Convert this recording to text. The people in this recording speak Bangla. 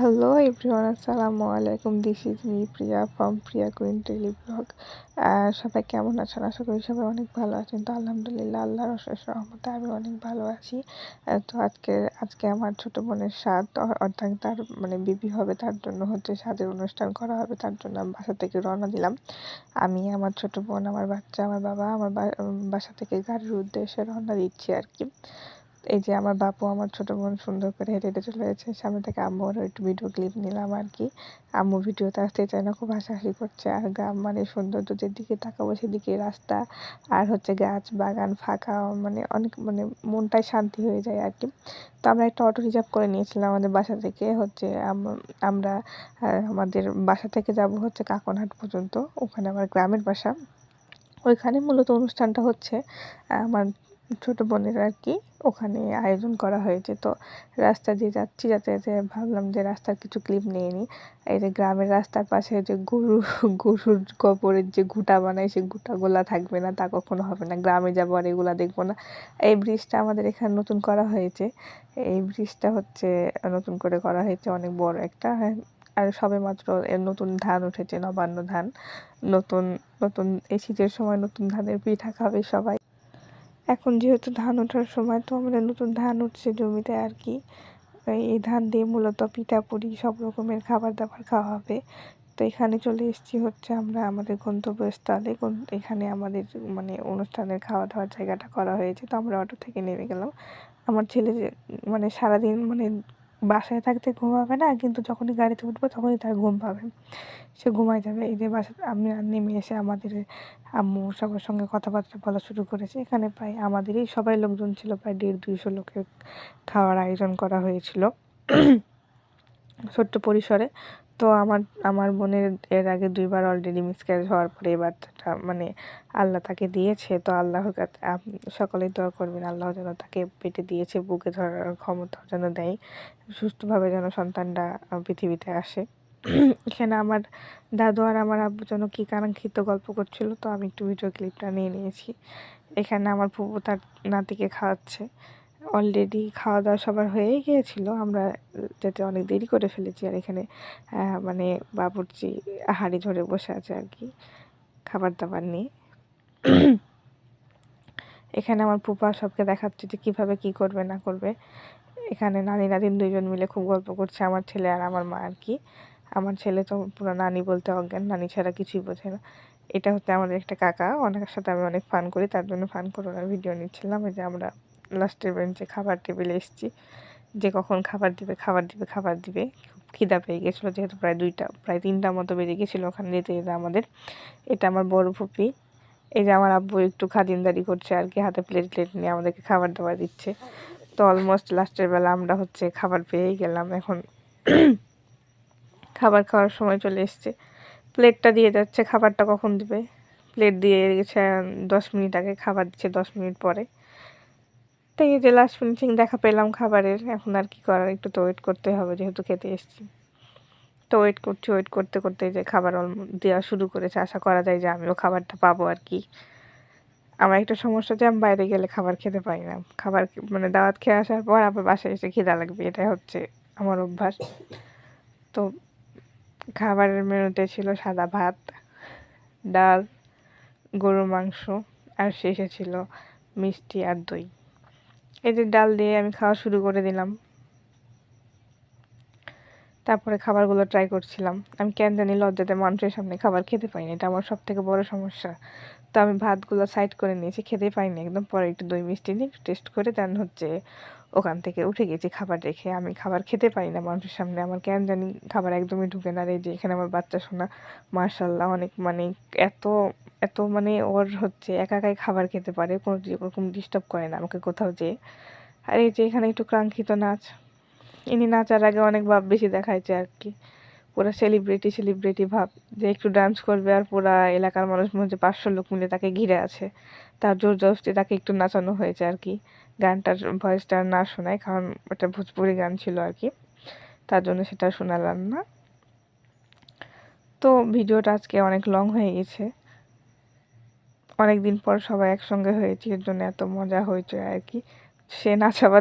হ্যালো এভরিওয়ান আসসালামু আলাইকুম this is me Priya from Priya queen tele blog সবাই কেমন আছেন? আশা করি সবাই অনেক ভালো আছেন। তো আলহামদুলিল্লাহ, আল্লাহর অশেষ রহমতে আমি অনেক ভালো আছি। তো আজকে আজকে আমার ছোট বোনের স্বাদ অর্থাৎ তার মানে বিবি হবে, তার জন্য হচ্ছে স্বাদের অনুষ্ঠান করা হবে। তার জন্য আমি বাসা থেকে রওনা দিলাম। আমি, আমার ছোট বোন, আমার বাচ্চা, আমার বাবা, আমার বাসা থেকে গাড়ির উদ্দেশ্যে রওনা দিচ্ছি আর কি। এই যে আমার বাপু আমার ছোট বোন সুন্দর করে হেঁটে হেঁটে চলে গেছে। সামনে থেকে আম্মুর একটু ভিডিও ক্লিপ নিলাম আর কি। আম্মু ভিডিওতে আসতে চায় না, খুব হাসাহাসি করছে। আর গ্রাম মানে সৌন্দর্য যেদিকে তাকাবো সেদিকে রাস্তা আর হচ্ছে গাছ বাগান ফাঁকা মানে অনেক মানে মনটাই শান্তি হয়ে যায় আর কি। তো আমরা একটা অটো রিজার্ভ করে নিয়েছিলাম আমাদের বাসা থেকে, হচ্ছে আমরা আমাদের বাসা থেকে যাব হচ্ছে কাকনহাট পর্যন্ত, ওখানে আমার গ্রামের বাসা। ওইখানে মূলত অনুষ্ঠানটা হচ্ছে, আমার ছোট বোনের আর কি ওখানে আয়োজন করা হয়েছে। তো রাস্তা দিয়ে যাচ্ছি, যাতে যাতে ভাবলাম যে রাস্তার কিছু ক্লিপ নিয়ে নিই। এই যে গ্রামের রাস্তার পাশে যে গরু, গরুর গোবরের যে ঘুঁটা বানায় সেই ঘুঁটাগুলা থাকবে না, তা কখনো হবে না। গ্রামে যাব আর এগুলা দেখব না। এই ব্রিজটা আমাদের এখানে নতুন করা হয়েছে। এই ব্রিজটা হচ্ছে নতুন করে করা হয়েছে, অনেক বড় একটা। হ্যাঁ আর সবে মাত্র নতুন ধান উঠেছে, নবান্ন ধান। নতুন নতুন, এই শীতের সময় নতুন ধানের পিঠা খাবে সবাই। এখন যেহেতু ধান ওঠার সময়, তো আমাদের নতুন ধান উঠছে জমিতে আর কি। এই ধান দিয়ে মূলত পিঠা পুরি সব রকমের খাবার দাবার খাওয়া হবে। তো এখানে চলে এসেছি হচ্ছে আমরা আমাদের গন্তব্যস্থলে। এখানে আমাদের মানে অনুষ্ঠানের খাওয়া দাওয়ার জায়গাটা করা হয়েছে। তো আমরা অটো থেকে নেমে গেলাম। আমার ছেলে যে মানে সারাদিন মানে বাসায় থাকতে ঘুমাবে না, কিন্তু যখনই গাড়িতে উঠবো তখনই তার ঘুম পাবে। সে ঘুমায় যাবে। এই যে বাসা আমি নেমে এসে আমাদের আম্মু সবার সঙ্গে কথাবার্তা বলা শুরু করেছে। এখানে প্রায় আমাদেরই সবাই লোকজন ছিল, প্রায় দেড় দুইশো লোকের খাওয়ার আয়োজন করা হয়েছিল। ছোট্ট পরিসরে। তো আমার আমার বোনের এর আগে দুইবার অলরেডি মিসক্যারেজ হওয়ার পরে এই বাচ্চাটা মানে আল্লাহ তাকে দিয়েছে। তো আল্লাহর কাছে সকলেই দোয়া করবেন। আল্লাহ যেন তাকে পেটে দিয়েছে, বুকে ধরার ক্ষমতা যেন দেয়, সুস্থভাবে যেন সন্তানটা পৃথিবীতে আসে। এখানে আমার দাদু আর আমার আব্বু যেন কী কাঙ্ক্ষিত গল্প করছিল, তো আমি একটু ভিডিও ক্লিপটা নিয়ে নিয়েছি। এখানে আমার ফুপু তার নাতিকে খাওয়াচ্ছে। অলরেডি খাওয়া দাওয়া সবার হয়েই গিয়েছিল। আমরা যেতে অনেক দেরি করে ফেলেছি আর এখানে মানে বাবুর্চি হাঁড়ি ধরে বসে আছে আর কি খাবার দাবার নিয়ে। এখানে আমার পুপা সবকে দেখাচ্ছে যে কীভাবে কী করবে, না করবে। এখানে নানি, নাতিন দুজন মিলে খুব গল্প করছে, আমার ছেলে আর আমার মা আর কি। আমার ছেলে তো পুরো নানি বলতে অজ্ঞান, নানি ছাড়া কিছুই বোঝে না। এটা হচ্ছে আমাদের একটা কাকা অনেকের সাথে আমি অনেক ফান করি, তার জন্য ফান করার ভিডিও নিচ্ছিলাম। যে আমরা লাস্টের বেঞ্চে খাবার টেবিলে এসেছি, যে কখন খাবার দিবে খাবার দিবে খাবার দিবে, খুব খিদা পেয়ে গেছিল যেহেতু প্রায় দুইটা, প্রায় তিনটা মতো বেজে গেছিল ওখানে যেতে যেতে আমাদের। এটা আমার বড় ফুপি, এই যে আমার আব্বু একটু খাদিনদারি করছে আর কি, হাতে প্লেট প্লেট নিয়ে আমাদেরকে খাবার দাবার দিচ্ছে। তো অলমোস্ট লাস্টের বেলা আমরা হচ্ছে খাবার পেয়েই গেলাম, এখন খাবার খাওয়ার সময় চলে এসছে। প্লেটটা দিয়ে যাচ্ছে, খাবারটা কখন দিবে? প্লেট দিয়ে গেছে, দশ মিনিট আগে, খাবার দিচ্ছে দশ মিনিট পরে। তো এই যে লাস্ট ফিনিশিং দেখা পেলাম খাবারের, এখন আর কি করার? একটু তো ওয়েট করতে হবে, যেহেতু খেতে এসেছি। তো ওয়েট করছি ওয়েট করতে করতে যে খাবার দেওয়া শুরু করেছে, আশা করা যায় যে আমিও খাবারটা পাবো আর কি। আমার একটা সমস্যা যে আমি বাইরে গেলে খাবার খেতে পারি না। খাবার মানে দাওয়াত খেয়ে আসার পর আবার বাসায় এসে খিদা লাগবে, এটাই হচ্ছে আমার অভ্যাস। তো খাবারের মেনুতে ছিল সাদা ভাত, ডাল, গরুর মাংস, আর শেষে ছিল মিষ্টি আর দই। যে ডাল দিয়ে আমি খাওয়া শুরু করে দিলাম। তারপরে খাবারগুলো ট্রাই করছিলাম। আমি কেন জানি লজ্জাতে মানুষের সামনে খাবার খেতে পাইনি, এটা আমার সব থেকে বড় সমস্যা। তো আমি ভাতগুলো সাইড করে নিয়েছি, খেতে পাইনি একদম, পরে একটু দই মিষ্টি নিয়ে টেস্ট করে দেন হচ্ছে ওখান থেকে উঠে গেছি খাবার রেখে। আমি খাবার খেতে পারি না মানুষের সামনে, আমার কেন জানি খাবার একদমই ঢুকে না। এই যে এখানে আমার বাচ্চা শোনা মার্শাল্লাহ অনেক মানে এত এত মানে ওর হচ্ছে একা একাই খাবার খেতে পারে, কোনো রকম ডিস্টার্ব করে না আমাকে কোথাও যেয়ে। আর এই যে এখানে একটু কাঙ্ক্ষিত নাচ, ইনি নাচার আগে অনেক ভাব বেশি দেখাইছে আর কি। পুরো সেলিব্রিটি সেলিব্রিটি ভাব, যে একটু ডান্স করবে আর পুরা এলাকার মানুষ মনে হচ্ছে পাঁচশো লোক মিলে তাকে ঘিরে আছে। তার জোর জবস্তি তাকে একটু নাচানো হয়েছে আর কি। গানটার ভয়েসটা না শোনায়, কারণ ওটা ভোজপুরি গান ছিল আর কি। তার জন্য সেটা শোনালাম না। তো ভিডিওটা আজকে অনেক লং হয়ে গেছে। অনেক দিন পর সবাই একসঙ্গে হয়েছি, এর জন্য এত মজা হয়েছে আর কি। সে নাচাবার